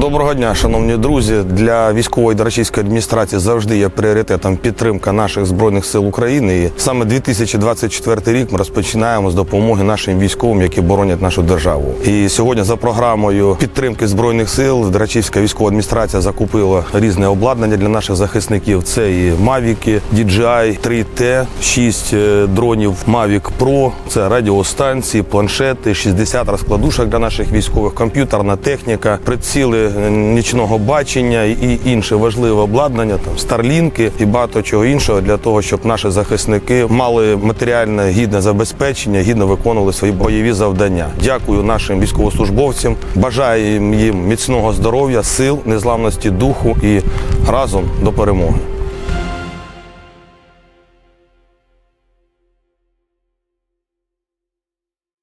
Доброго дня, шановні друзі. Для військової та російської адміністрації завжди є пріоритетом підтримка наших збройних сил України. І саме 2024 рік ми розпочинаємо з допомоги нашим військовим, які боронять нашу державу. І сьогодні за програмою підтримки збройних сил Драчівська військова адміністрація закупила різне обладнання для наших захисників. Це і Мавіки, DJI 3T, 6 е, дронів Mavic Pro, це радіостанції, планшети, 60 розкладушок для наших військових, комп'ютерна техніка, приціли нічного бачення і інше важливе обладнання, там старлінки і багато чого іншого для того, щоб наші захисники мали матеріальне гідне забезпечення, гідно виконували свої бойові завдання. Дякую нашим військовослужбовцям. Бажаю їм міцного здоров'я, сил, незламності духу і разом до перемоги.